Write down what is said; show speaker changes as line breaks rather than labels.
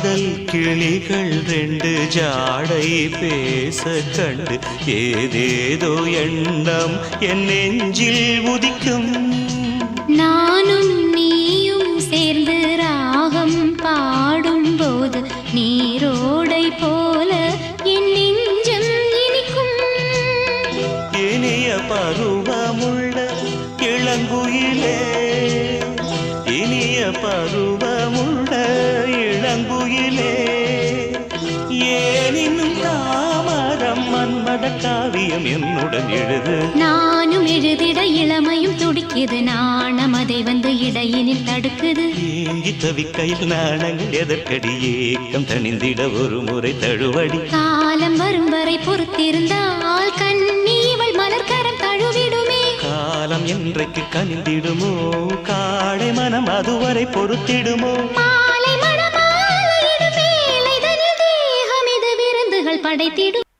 காதல் கிளிகள் ரெண்டு ஜாடை பேச கண்டு ஏதேதோ எண்ணம் என் நெஞ்சில் உதிக்கும்.
நானும் நீயும் சேர்ந்து ராகம் பாடும்போது நீரோடை போல என் நெஞ்சம் இனிக்கும்.
இனிய பருவமுள்ள இளங்குயிலே இனிய பருவமுள்ள ஏன் இன்னும் தாமரம் மன்மத காவியம் என்னுடன் எழுது?
நானும் எழுதிட இளமையும் துடிக்குது நாணம் அதை வந்து இடையினில் தடுக்குது.
ஏங்கி தவிக்கையில் நாணங்கள் எதற்கடி ஏக்கம் தணிந்திட ஒரு முறை தழுவடி.
காலம் வரும் வரை பொறுத்திருந்தால் கண்ணி இவள் மலர்கரம் தழுவிடுமே.
காலம் என்றைக்கு கனிந்திடுமோ காடை மனம் அதுவரை பொறுத்திடுமோ.
படைத்திடும்.